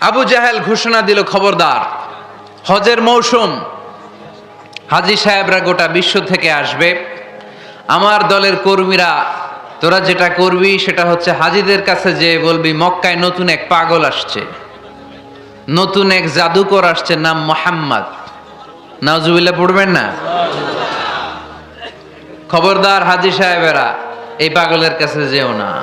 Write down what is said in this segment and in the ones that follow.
আবু জাহেল ঘোষণা দিল খবরদার। হজের মৌসুম। হাজি সাহেবরা গোটা বিশ্ব থেকে আসবে। আমার দলের কর্মীরা, তোরা যেটা করবি সেটা হচ্ছে হাজিদের কাছে যে বলবি, মক্কায় নতুন এক পাগল আসছে। নতুন এক জাদুকর আসছে, নাম মোহাম্মদ। নাজুবিল্লা পড়বেন না? খবরদার হাজি সাহেবেরা, এই পাগলের কাছে যেও না।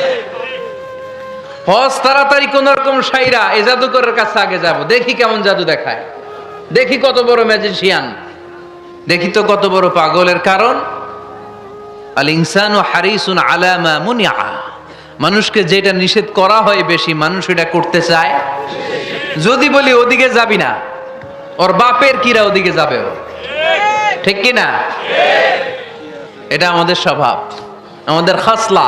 হজ তাড়াতাড়ি কোন রকম সাইরা এ জাদুকরের কাছে আগে যাব। দেখি কেমন জাদু দেখায়। দেখি কত বড় ম্যাজিশিয়ান দেখি তো কত বড় পাগলের কারণ। আল ইনসান ও হারিসুন আলামা মুনিয়া। মানুষকে যেটা নিষেধ করা হয় বেশি, মানুষ এটা করতে চায়। যদি বলি ওদিকে যাবি না, ওর বাপের কিরা ওদিকে যাবে ও। ঠিক কি না এটা আমাদের স্বভাব। আমাদের খাসলা।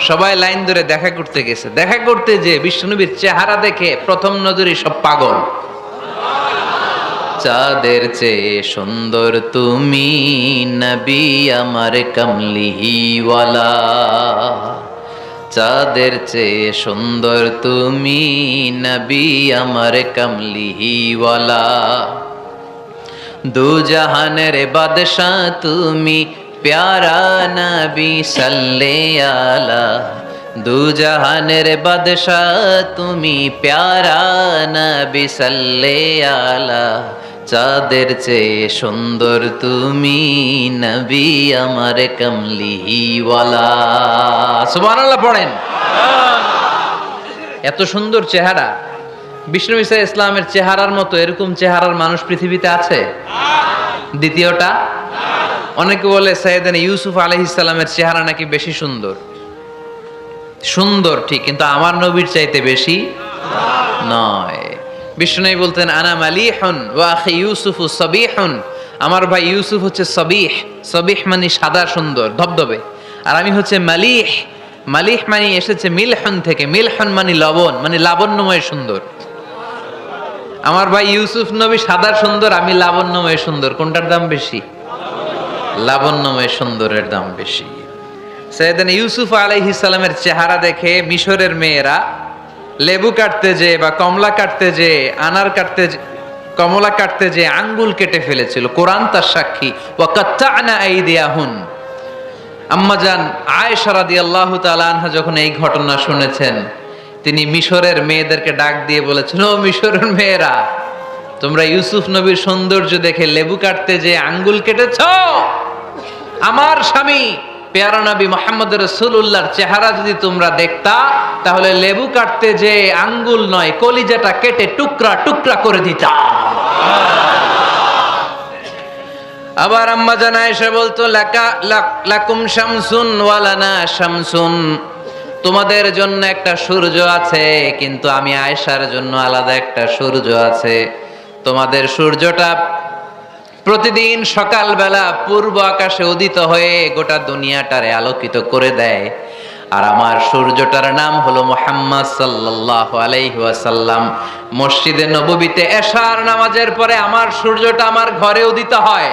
সবাই লাইন ধরে দেখা করতে গেছে। দেখা করতে যে বিশ্বনবীর চেহারা দেখে প্রথম নজরে সব পাগল। চাঁদের চেয়ে সুন্দর তুমি নবী আমার কমলিহিওয়ালা। চাঁদের চেয়ে সুন্দর তুমি নবী আমার কমলিহিওয়ালা। দু জাহানের বাদশাহ তুমি প্যারা নবী সাল্লে আলা দু জাহানের বাদশাহ তুমি প্যারা নবী সাল্লে আলা চাঁদের চেয়ে সুন্দর তুমি নবী আমার কমলিওয়ালা সুবহানাল্লাহ পড়েন এত সুন্দর চেহারা। বিষ্ণু ইসা ইসলামের চেহারার মতো এরকম চেহারার মানুষ পৃথিবীতে আছে? দ্বিতীয়টা অনেকে বলে সৈয়দান ইউসুফ আলহিসাল্লামের চেহারা নাকি বেশি সুন্দর। সুন্দর ঠিক, কিন্তু আমার নবীর চাইতে বেশি নয়। বিষ্ণু বলতেন, আনা মালিহন ও আখি ইউসুফ সবিহন। আমার ভাই ইউসুফ হচ্ছে সবিহ। সবিহ মানে সাদা সুন্দর, ধবধবে। আর আমি হচ্ছে মালিহ। মালিহ মানে এসেছে মিলহন থেকে। মিলহন মানে লবণ মানে লাবণ্যময় সুন্দর। আমার ভাই ইউসুফ নবী সাদা সুন্দর, আমি লাবণ্যময় সুন্দর। কোনটার দাম বেশি? লাবণ্যময় সুন্দরের দাম বেশি। সৈয়দান ইউসুফ আলাইহি সালামের চেহারা দেখে মিশরের মেয়েরা লেবু কাটতে যে বা কমলা কাটতে যে, আনার কাটতে যে- কমলা কাটতে যে আঙ্গুল কেটে ফেলেছিল। কোরআন তার সাক্ষী। ওয়া কাত্তানা আইদিয়াহুন। আম্মাজান আয়েশা রাদিয়াল্লাহু তাআলা আনহা যখন এই ঘটনা শুনেছেন, তিনি মিশরের মেয়েদেরকে ডাক দিয়ে বলেছেন, ও মিশরের মেয়েরা, তোমরা ইউসুফ নবীর সৌন্দর্য দেখে লেবু কাটতে যে আঙ্গুল কেটেছ? আমার স্বামী পেয়ারা নবী মোহাম্মদ রসুল্লাহর চেহারা যদি তোমরা দেখতা, তাহলে লেবু কাটতে যে আঙ্গুল নয়, কলিজাটা কেটে টুকরা টুকরা করে দিতা। আবার আম্মা জানা এসে বলতো, লাকা লাক- লাকুম শামসুন ওয়ালানা শামসুন। তোমাদের জন্য একটা সূর্য আছে, কিন্তু আমি আয়েশার জন্য আলাদা একটা সূর্য আছে। তোমাদের সূর্যটা প্রতিদিন সকালবেলা পূর্ব আকাশে উদিত হয়ে গোটা দুনিয়াটারে আলোকিত করে দেয়। আর আমার সূর্যটার নাম হলো মোহাম্মদ সাল্লাহ আলাইহি ওয়াসাল্লাম। মসজিদে নববীতে এশার নামাজের পরে আমার সূর্যটা আমার ঘরে উদিত হয়।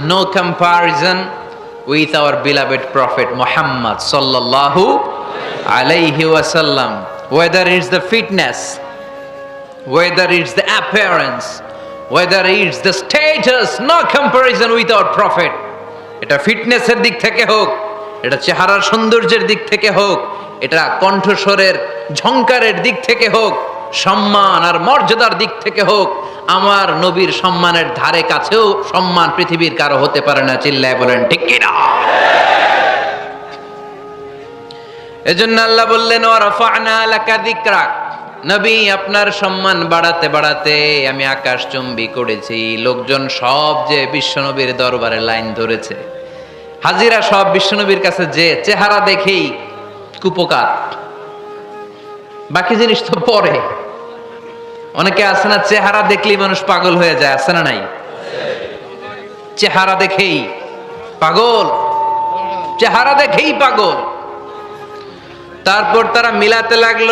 No comparison with our beloved prophet Muhammad sallallahu alayhi wasallam whether it's the fitness whether it's the appearance whether it's the status no comparison with our prophet এটা ফিটনেসের দিক থেকে হোক এটা চেহারার সৌন্দর্যের দিক থেকে হোক এটা কণ্ঠস্বরের ঝংকারের দিক থেকে হোক সম্মান আর মর্যাদার দিক থেকে হোক, আমার নবীর সম্মানের ধারে কাছেও সম্মান পৃথিবীর কারও হতে পারে না, চিল্লায় বলেন, ঠিক কিনা? এজন্য আল্লাহ বললেন নবী, আপনার সম্মান বাড়াতে বাড়াতে আমি আকাশ চুম্বি করেছি, লোকজন সব যে বিশ্বনবীর দরবারে লাইন ধরেছে। হাজিরা সব বিশ্বনবীর কাছে যে চেহারা দেখেই কুপকার। বাকি জিনিস তো পরে। অনেকে আছে না, চেহারা দেখলেই মানুষ পাগল হয়ে যায়, আছে না নাই? চেহারা দেখেই পাগল, চেহারা দেখেই পাগল। তারপর তারা মিলাতে লাগল,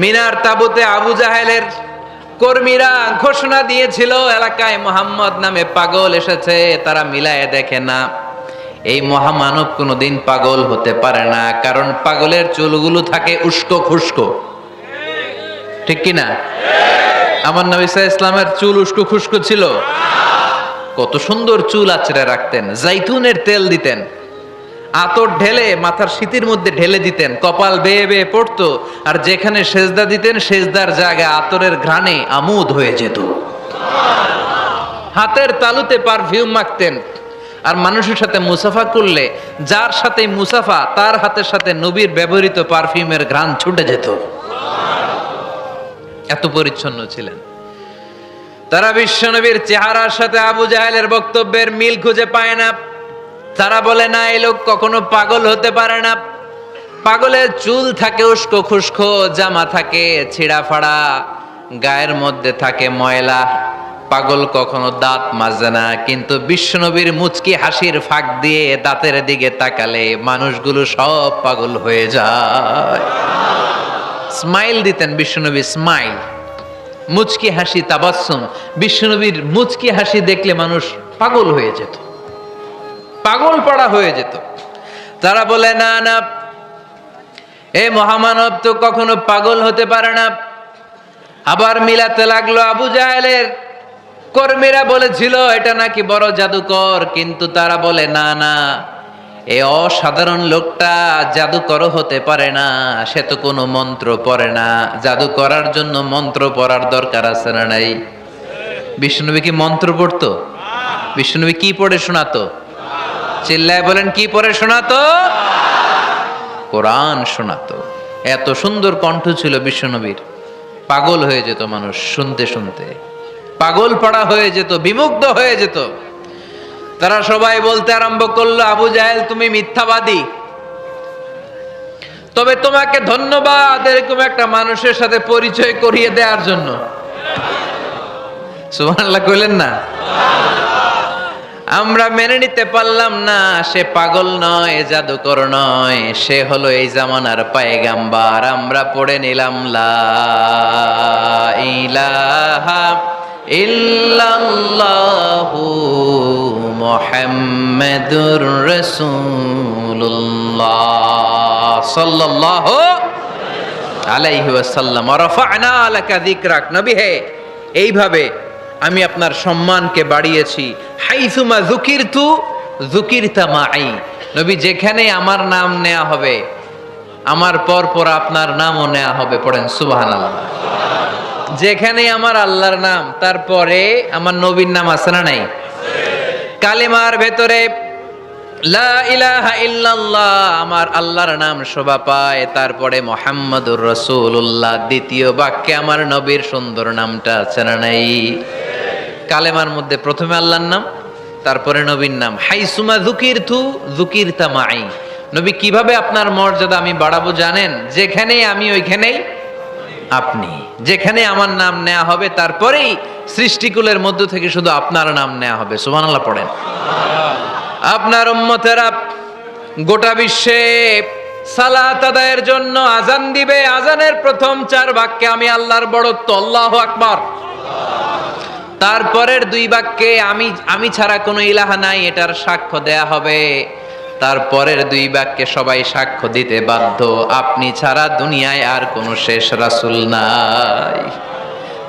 মিনার তাবুতে আবু জাহেলের কর্মীরা ঘোষণা দিয়েছিল, এলাকায় মোহাম্মদ নামে পাগল এসেছে, তারা মিলায় দেখে না। এই মহামানব কোনোদিন পাগল হতে পারে না, কারণ পাগলের চুলগুলো থাকে উস্কো খুস্কো ঠিক কিনা? আমার নবী ইসলামের চুল উস্কো খুস্কো ছিল। কত সুন্দর চুল আছড়ে রাখতেন, জাইতুনের তেল দিতেন। আতর ঢেলে মাথার শীতের মধ্যে ঢেলে দিতেন, কপাল বেয়ে বেয়ে পড়তো, আর যেখানে সেজদা দিতেন, সেজদার জায়গা আতরের ঘ্রাণে আমোদ হয়ে যেত। হাতের তালুতে পারফিউম মাখতেন, আর মানুষের সাথে মুসাফা করলে যার সাথে মুসাফা, তার হাতের সাথে নবীর ব্যবহৃত পারফিউমের ঘ্রাণ ছুটে যেত। এত পরিচ্ছন্ন ছিলেন। তারা বিশ্বনবীর চেহারার সাথে আবু জাহেলের বক্তব্যের মিল খুঁজে পায় না। তারা বলে, না, এই লোক কখনো পাগল হতে পারে না। পাগলের চুল থাকে উস্কো খুস্কো, জামা থাকে ছিঁড়া ফাড়া, গায়ের মধ্যে থাকে ময়লা। পাগল কখনো দাঁত মাজে না, কিন্তু বিশ্বনবীর মুচকি হাসির ফাঁক দিয়ে দাঁতের দিকে তাকালে মানুষগুলো সব পাগল হয়ে যায়। স্মাইল দিতেন বিশ্বনবী স্মাইল। মুচকি হাসি তাবাসুম বিশ্বনবীর মুচকি হাসি দেখলে মানুষ পাগল হয়ে যেত। পাগল পড়া হয়ে যেত। তারা বলে, না না। এ মহামানব তো কখনো পাগল হতে পারে না। আবার মিলাতে লাগল আবু জাহেলের। কর্মীরা বলেছিল, এটা নাকি বড় জাদুকর। কিন্তু তারা বলে, না না। এ অসাধারণ লোকটা জাদুকর হতে পারে না, সে তো কোনো মন্ত্র পড়ে না। জাদু করার জন্য মন্ত্র পড়ার দরকার আছে না নাই? বিষ্ণুনবী কি মন্ত্র পড়তো? বিষ্ণুনবী কি পড়ে শোনাতো? চিল্লায় বলেন, কি পড়ে শোনাতো? কোরআন শোনাতো। এত সুন্দর কণ্ঠ ছিল বিশ্বনবীর পাগল হয়ে যেত মানুষ শুনতে শুনতে। পাগল পড়া হয়ে যেত, বিমুগ্ধ হয়ে যেত। তারা সবাই বলতে আরম্ভ করল, আবু জাহেল, তুমি মিথ্যাবাদী। তবে তোমাকে ধন্যবাদ এরকম একটা মানুষের সাথে পরিচয় করিয়ে দেওয়ার জন্য। কইলেন না? আমরা মেনে নিতে পারলাম না, সে পাগল নয়, জাদুকর নয়, সে হলো এই জামানার পায়গাম্বার। আমরা পড়ে নিলাম, লা ইলাহা ইল্লাল্লাহু মুহাম্মাদুর রাসূলুল্লাহ সাল্লাল্লাহু আলাইহি ওয়াসাল্লাম। রাফা'না লাকা যিকরাক। নবী হে, এইভাবে আমি আপনার সম্মানকে বাড়িয়েছি। হাইসুমা যুকিরতু, যুকিরতা মাই। নবী, যেখানে আমার নাম নেওয়া হবে, আমার পর পর আপনার নামও নেওয়া হবে, পড়েন সুবহানাল্লাহ। যেখানে আমার আল্লাহর নাম, তারপরে আমার নবীর নাম আছে না নাই? কালিমার ভেতরে আমার আল্লাহর নাম শোভা পায়। তারপরে, মোহাম্মদুর রসুল্লাহ দ্বিতীয় বাক্যে, আমার নবীর সুন্দর নামটা আছে না নাই? কালেমার মধ্যে প্রথমে আল্লাহর নাম, তারপরে নবীর নাম। হাইসুমা জুকির থু জুকির তামাই নবী কীভাবে আপনার মর্যাদা আমি বাড়াবো জানেন? যেখানেই আমি, ওইখানেই আপনি। যেখানে আমার নাম নেওয়া হবে, তারপরেই সৃষ্টিকুলের মধ্য থেকে শুধু আপনার নাম নেওয়া হবে, সুবহানাল্লাহ পড়েন। আপনার উম্মতেরা গোটা বিশ্বে সালাত আদায়ের জন্য আজান দিবে, আজানের প্রথম চার বাক্যে আমি আল্লাহর তারপরের দুই বাক্যে আমি আমি ছাড়া কোনো ইলাহা নাই, এটার সাক্ষ্য দেয়া হবে। তারপরের দুই বাক্যে সবাই সাক্ষ্য দিতে বাধ্য, আপনি ছাড়া দুনিয়ায় আর কোনো শেষ রাসূল নাই।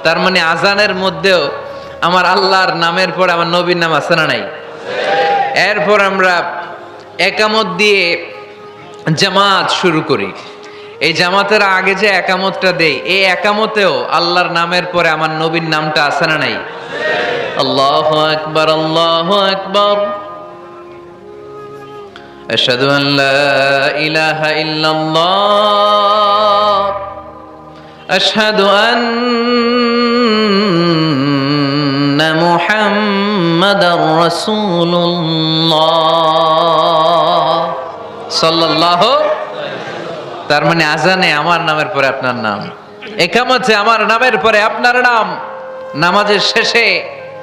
তার মানে আজানের মধ্যেও আমার আল্লাহর নামের পরে আমার নবীর নাম আছে না নাই এরপর আমরা একামত দিয়ে জামাত শুরু করি এই জামাতের আগে যে একামতটা দেই এই একামতেও আল্লাহর নামের পরে আমার নবীর নামটা আছে না নাই আল্লাহ আকবার আল্লাহ আকবার أشهد أن لا إله إلا الله أشهد أن محمد رسول الله صلى الله তার মানে আজানে আমার নামের পরে আপনার নাম একামতে আমার নামের পরে আপনার নাম নামাজের শেষে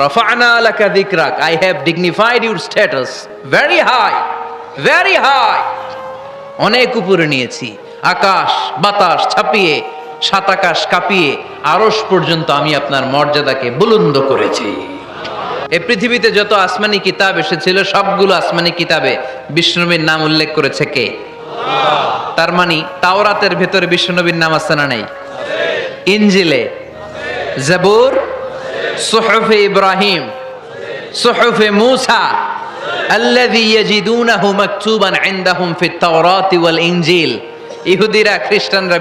রফানা লাকা যিকরাক I have dignified your status very high very high অনেক উপরে নিয়েছি। আকাশ, বাতাস ছাপিয়ে, সাত আকাশ কাঁপিয়ে আরস পর্যন্ত আমি আপনার মর্যাদাকে বুলন্দ করেছি। এ পৃথিবীতে যত আসমানি কিতাব এসেছিল, সবগুলো আসমানি কিতাবে বিষ্ণুনবীর নাম উল্লেখ করেছে কে? তার মানে তাওরাতের ভেতরে বিষ্ণুনবীর নাম আছে না নাই? ইনজিলে, জাবুর সুহফে ইব্রাহিম, সুহফে মুসা ইহুদিরা, খ্রিস্টানরা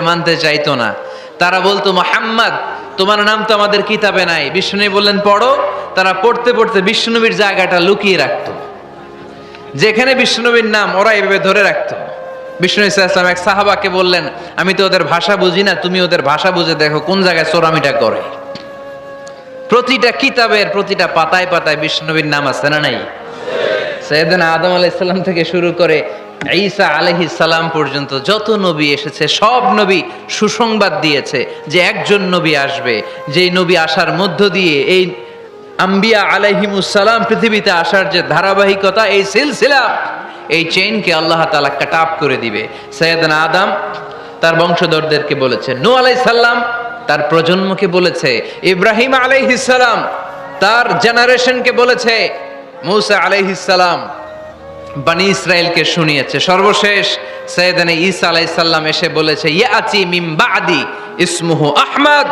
মানতে চাইতো না। তারা বলতো, মোহাম্মদ, তোমার নাম তো আমাদের কিতাবে নাই। বললেন, পড়ো। তারা পড়তে পড়তে বিষ্ণুনবীর জায়গাটা লুকিয়ে রাখতো। যেখানে বিষ্ণুনবীর নাম ওরা এভাবে ধরে রাখতো। বিষ্ণু ইসলাম এক সাহাবাকে বললেন, আমি তো ওদের ভাষা বুঝি না, তুমি ওদের ভাষা বুঝে দেখো কোন জায়গায় চোরামিটা করে। প্রতিটা কিতাবের প্রতিটা পাতায় পাতায় বিষ্ণুনবীর নাম আছে না নাই? সৈয়দিন আদম আলাইসাল্লাম থেকে শুরু করে ঈসা আলহি সালাম পর্যন্ত যত নবী এসেছে, সব নবী সুসংবাদ দিয়েছে যে একজন নবী আসবে। যেই নবী আসার মধ্য দিয়ে এই আম্বিয়া আলাইহিমুসালাম পৃথিবীতে আসার যে ধারাবাহিকতা, এই সিলসিলা, এই চেইনকে আল্লাহ তালা কাটাপ করে দিবে। সৈয়দনা আদম তার বংশধরদেরকে বলেছে নু আলাইসাল্লাম তার প্রজন্মকে বলেছে, ইব্রাহিম আলাইহিসালাম তার জেনারেশনকে বলেছে, মৌসা আলাইহিসালাম বানি ইসরায়েলকে শুনিয়েছে। সর্বশেষ সৈয়দানে ঈসা আলাইসাল্লাম এসে বলেছে, ইয়াতি মিম বাদি ইসমুহু আহমদ।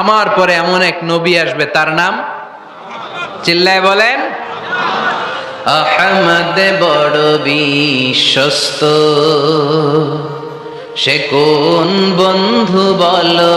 আমার পরে এমন এক নবী আসবে, তার নাম? চিল্লায় বলেন। আহমদ বড় বিশ্বস্ত। সে কোন বন্ধু বলো?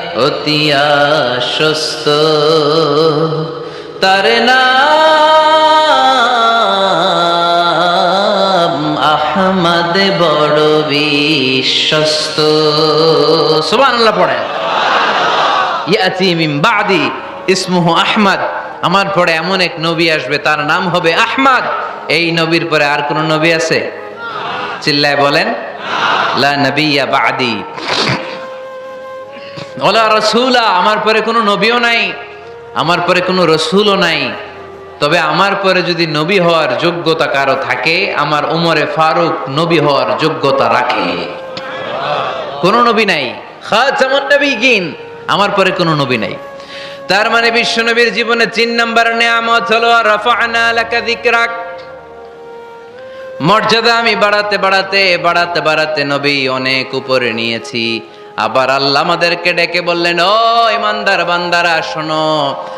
অতি আশ্বস্ত। তার নাম আহমদ বড় বিশ্বস্ত। সুবহানাল্লাহ পড়েন ইয়াতি মিন বাদি ইসমুহু আহমদ। আমার পরে এমন এক নবী আসবে, তার নাম হবে আহমদ। এই নবীর পরে আর কোন নবী আছে? চিল্লায় বলেন, লা নবিয়া বাদি। ওলা রসুলা, আমার পরে কোনো নবীও নাই, আমার পরে কোনো রসুলও নাই। তবে আমার পরে যদি নবী হওয়ার যোগ্যতা কারও থাকে, আমার উমরে ফারুক নবী হওয়ার যোগ্যতা রাখে। কোন নবী নাই। খাতামুন আমার পরে কোনো নবী নাই। তার মানে বিশ্ব নবীর জীবনে তিন নাম্বার নেয়ামত হলো মর্যাদা আমি বাড়াতে বাড়াতে বাড়াতে বাড়াতে নবী অনেক উপরে নিয়েছি। আবার আল্লাহ আমাদেরকে ডেকে বললেন ও ইমানদার বান্দারা শোনো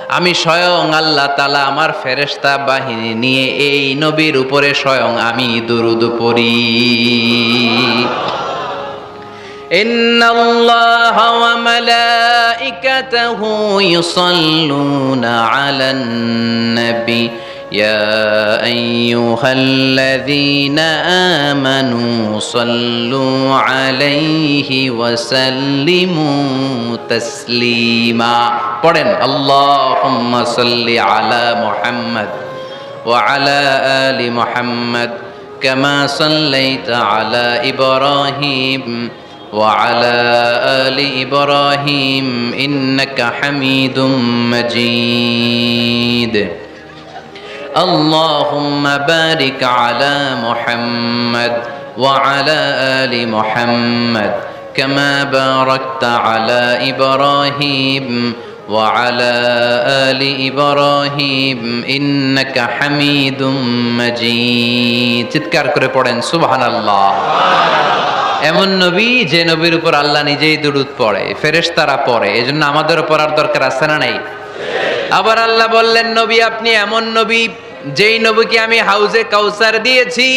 আমি স্বয়ং আল্লাহ তালা আমার ফেরেশতা বাহিনী নিয়ে এই নবীর উপরে স্বয়ং আমি দুরুদ পড়ি إن الله وملائكته يصلون على النبي يا أيها الذين آمنوا صلوا عليه وسلموا تسليما. قرن اللهم صل على محمد وعلى آل محمد كما صليت على إبراهيم وعلى آل إبراهيم إنك حميد مجيد اللهم بارك على محمد وعلى آل محمد كما باركت على إبراهيم وعلى آل إبراهيم إنك حميد مجيد চিৎকার করে পড়েন সুবহানাল্লাহ এমন নবী যে নবীর উপর আল্লাহ নিজেই দুরুদ পড়ে ফেরেশতারা পড়ে এজন্য আমাদেরও পড়ার দরকার আছে না নাই আবার আল্লাহ বললেন নবী আপনি এমন নবী যেই নবীকে আমি হাউজে কাউসার দিয়েছি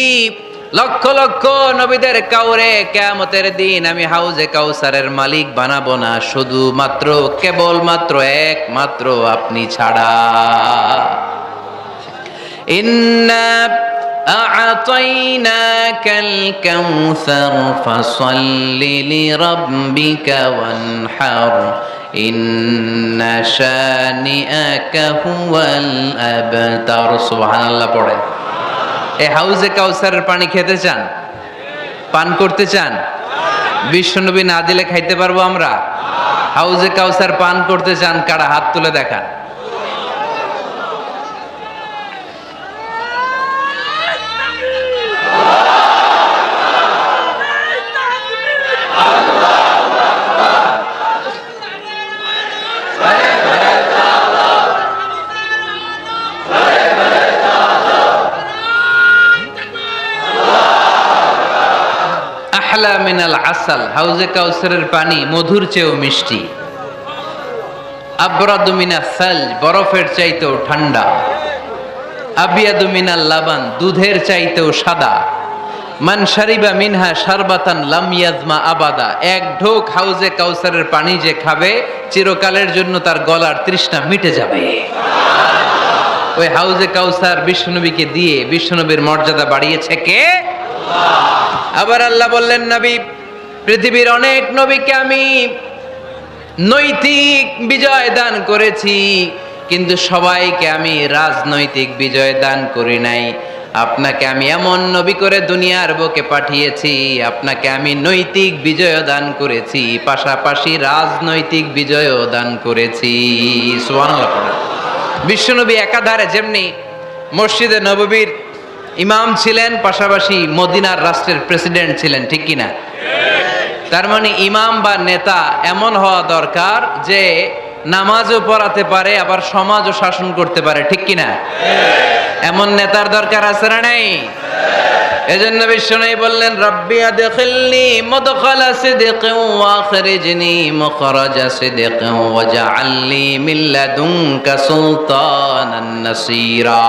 লক্ষ লক্ষ নবীদের কাউরে কেয়ামতের দিন আমি হাউজে কাউসারের মালিক বানাবো না শুধুমাত্র কেবলমাত্র একমাত্র আপনি ছাড়া إنا أعطيناك الكوثر فصل لربك وانحر পড়ে। এ হাউজে কাউসারের পানি খেতে চান? পান করতে চান? বিশ্বনবী না দিলে খাইতে পারব আমরা? হাউজে কাউসার পান করতে চান, কারা হাত তুলে দেখান? আহলা মিনাল আসাল, হাউজে কাউসারের পানি, মধুর চেয়েও মিষ্টি। আবরাদু মিনা সাল, বরফের চাইতেও ঠান্ডা। আবিয়াদু মিনাল লাবান, দুধের চাইতেও সাদা। মান শারিবা মিনহা শারবাতান লাম ইয়াজমা আবাদা। এক ঢোক হাউজে কাউসারের পানি যে খাবে, চিরকালের জন্য তার গলার তৃষ্ণা মিটে যাবে। ওই হাউজে কাউসার বিশ্বনবীকে দিয়ে বিশ্বনবীর মর্যাদা বাড়িয়েছে কে? আবার আল্লাহ বললেন, নবী, পৃথিবীর অনেক নবীকে আমি নৈতিক বিজয় দান করেছি, কিন্তু সবাইকে আমি রাজনৈতিক বিজয় দান করি নাই আপনাকে আমি এমন নবী করে দুনিয়ার বুকে পাঠিয়েছি, আপনাকে আমি নৈতিক বিজয় দান করেছি, পাশাপাশি রাজনৈতিক বিজয়ও দান করেছি। বিশ্বনবী একাধারে যেমনি মসজিদে নববীর ইমাম ছিলেন, পাশাপাশি মদিনার রাষ্ট্রের প্রেসিডেন্ট ছিলেন, ঠিক কিনা? তার মানে ইমাম বা নেতা এমন হওয়া দরকার যে নামাজও পড়াতে পারে, আবার সমাজও শাসন করতে পারে, ঠিক কিনা? এমন নেতার দরকার আছে না নাই? এজন্য বিশ্বনবী বললেন, রব্বি আদখিলনি মুদখালা সিদকিন ওয়া আখরিজনি মুখরাজা সিদকিন ওয়াজআলনি মিন লাদুনকা সুলতানান নাসীরা।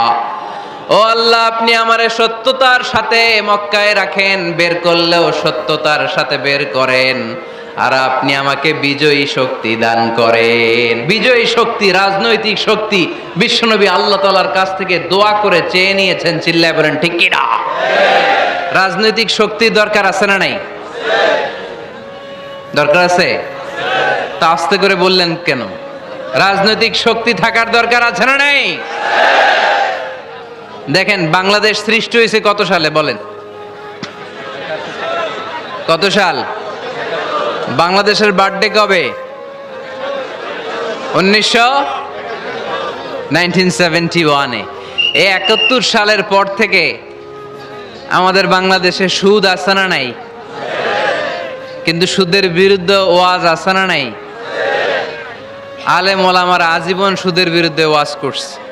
ও আল্লাহ, আপনি আমারে সত্যতার সাথে মক্কায় রাখেন, বের করলেও সত্যতার সাথে বের করেন। আর আপনি আমাকে বিজয়ী শক্তি দান করেন। বিজয়ী শক্তি, রাজনৈতিক শক্তি, বিশ্বনবী আল্লাহ তালার কাছ থেকে দোয়া করে চেয়ে নিয়েছেন, চিল্লায় বলেন, ঠিক কিনা রাজনৈতিক শক্তির দরকার আছে না নাই? দরকার আছে? তা আস্তে করে বললেন কেন? রাজনৈতিক শক্তি থাকার দরকার আছে না নাই? দেখেন, বাংলাদেশ সৃষ্টি হয়েছে কত সালে? বলেন। কত সাল? বাংলাদেশের বার্থডে কবে? উনিশশো নাইনটিন সেভেন্টি ওয়ানে। এই একাত্তর সালের পর থেকে আমাদের বাংলাদেশে সুদ আসানা নাই? কিন্তু সুদের বিরুদ্ধে ওয়াজ আসানা নাই? আলেম ওলামার আজীবন সুদের বিরুদ্ধে ওয়াজ করছে।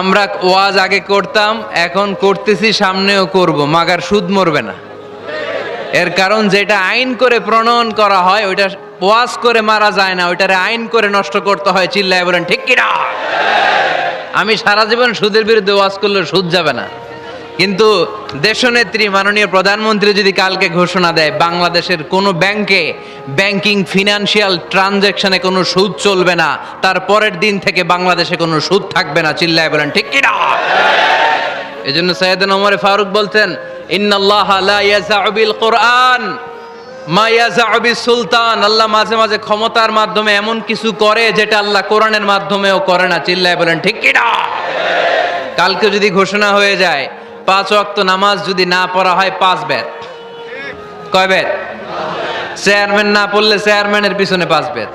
আমরা ওয়াজ আগে করতাম, এখন করতেছি, সামনেও করব, মাগার সুদ মরবে না। এর কারণ যেটা আইন করে প্রণয়ন করা হয়, ওইটা ওয়াজ করে মারা যায় না, ওইটারে আইন করে নষ্ট করতে হয়, চিল্লায় বলেন, ঠিক কিনা? আমি সারা জীবন সুদের বিরুদ্ধে ওয়াজ করলে সুদ যাবে না। কিন্তু দেশনেত্রী মাননীয় প্রধানমন্ত্রী যদি কালকে ঘোষণা দেয় বাংলাদেশের কোনো ব্যাংকে ব্যাংকিং ফিনান্সিয়াল ট্রানজ্যাকশনে কোনো সুদ চলবে না, তার পরের দিন থেকে বাংলাদেশে কোনো সুদ থাকবে না, চিল্লায় বলেন, ঠিক কিনা? এই জন্য সৈয়দ ওমর ফারুক বলতেন ইন্নাল্লাহ লা ইয়াজাউ বিল কোরআন মা ইয়াজাউ বিস সুলতান। আল্লাহ মাঝে মাঝে ক্ষমতার মাধ্যমে এমন কিছু করে যেটা আল্লাহ কোরআনের মাধ্যমেও করে না, চিল্লায় বলেন, ঠিক কিনা? কালকে যদি ঘোষণা হয়ে যায় পাঁচ ওয়াক্ত নামাজ যদি না পড়া হয় পাঁচ বেদ। কয় বেদ? চেয়ারম্যান না পড়লে চেয়ারম্যানের পিছনে পাঁচ বেদ।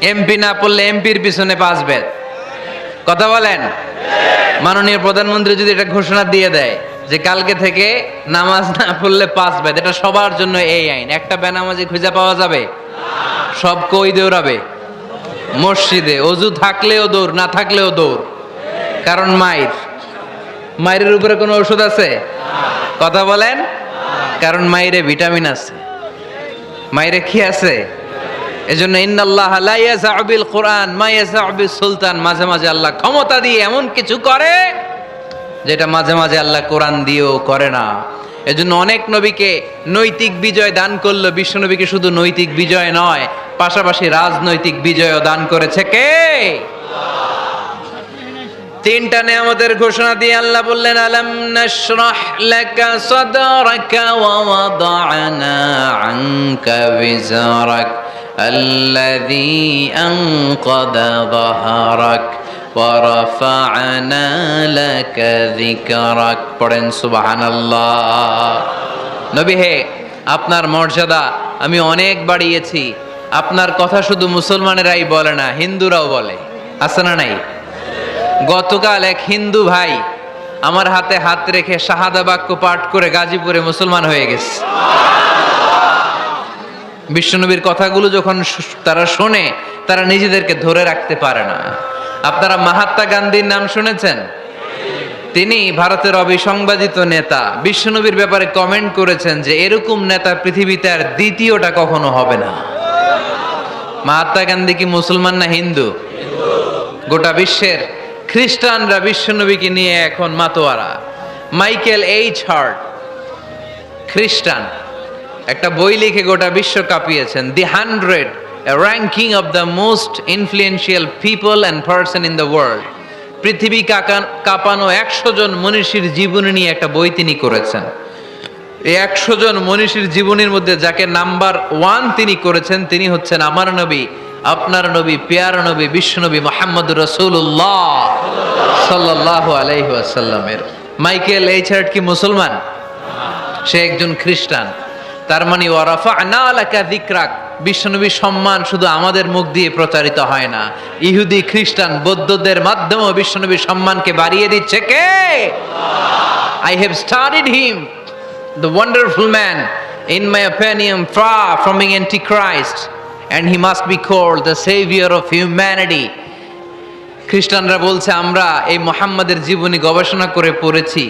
এমপি না পড়লে এমপির পিছনে পাঁচ বেদ। কথা বলেন? মাননীয় প্রধানমন্ত্রী যদি এটা ঘোষণা দিয়ে দেয় যে কালকে থেকে নামাজ না পড়লে পাঁচ বেদ, এটা সবার জন্য এই আইন। একটা বেনামাজি খুঁজে পাওয়া যাবে? সব কই দৌড়াবে? মসজিদে। অজু থাকলেও দৌড়, না থাকলেও দৌড়। কারণ মায়ের মায়ের উপরে কোনো ওষুধ আছে? কথা বলেন। কারণ মায়েরে ভিটামিন আছে। মায়েরে কি আছে? এজন্য ইন্নাল্লাহ লা ইয়াজাউ বিল কোরআন, মা ইয়াজাউ সুলতান। মাঝে মাঝে আল্লাহ ক্ষমতা দিয়ে এমন কিছু করে, যেটা মাঝে মাঝে আল্লাহ কোরআন দিয়েও করে না। এজন্য অনেক নবীকে নৈতিক বিজয় দান করল। বিশ্ব নবীকে শুধু নৈতিক বিজয় নয়, পাশাপাশি রাজনৈতিক বিজয়ও দান করেছে কে? তিনটা নিয়ামতের ঘোষণা দিয়ে আল্লাহ বললেন আলাম নাশরাহ লাকা সাদরাকা ওয়া ওয়াদানা আনকা বিজারাক الذي أنقض ظهرك ورفعنا لك ذكرك পড়েন সুবহানাল্লাহ নবী হে আপনার মর্যাদা আমি অনেক বাড়িয়েছি আপনার কথা শুধু মুসলমানেরাই বলে না হিন্দুরাও বলে আছে না নাই গতকাল এক হিন্দু ভাই আমার হাতে হাত রেখে শাহাদা বাক্য পাঠ করে গাজীপুরে মুসলমান হয়ে গেছে। বিশ্বনবীর কথাগুলো যখন তারা শোনে, তারা নিজেদেরকে ধরে রাখতে পারে না। আপনারা মাহাত্মা গান্ধীর নাম শুনেছেন? তিনি ভারতের অবিসংবাদিত নেতা। বিশ্বনবীর ব্যাপারে কমেন্ট করেছেন যে, এরকম নেতা পৃথিবীতে আর দ্বিতীয়টা কখনো হবে না। মহাত্মা গান্ধী কি মুসলমান না হিন্দু? গোটা বিশ্বের খ্রিস্টানরা বিশ্বনবীকে নিয়ে এখন মাতোয়ারা। মাইকেল এইচ হার্ট, খ্রিস্টান। একটা বই লিখে গোটা বিশ্ব কাঁপিয়েছেন। The hundred ranking of the most influential people and person in the world. পৃথিবী কাঁপানো একশো জন মনীষীর জীবনী নিয়ে একটা বই তিনি করেছেন। এই একশো জন মনীষীর জীবনীর মধ্যে যাকে নাম্বার ওয়ান তিনি করেছেন, তিনি হচ্ছেন আমার নবী, আপনার নবী, পেয়ার নবী বিশ্বনবী মোহাম্মদ রসুল্লাহ সাল্লাহ আলাইহি আসাল্লামের মাইকেল এইচার্ট কি মুসলমান? সে একজন খ্রিস্টান। তার মানে ওয়ারাফা না আলাকা দিকরাক বিশ্বনবীর সম্মান শুধু আমাদের মুখ দিয়ে প্রচারিত হয় না। ইহুদি, খ্রিস্টান, বৌদ্ধদের মাধ্যমেও বিশ্বনবীর সম্মানকে বাড়িয়ে দিচ্ছে কে? I have studied him. The wonderful man, in my opinion, far from being antichrist and he must be called the saviour of humanity খ্রিস্টানরা বলছে আমরা এই মোহাম্মদের জীবনী গবেষণা করে পড়েছি।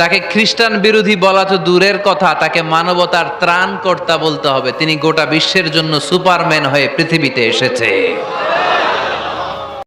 তাকে খ্রিস্টান বিরোধী বলা তো দূরের কথা তাকে মানবতার ত্রাণকর্তা বলতে হবে। তিনি গোটা বিশ্বের জন্য সুপারম্যান হয়ে পৃথিবীতে এসেছে।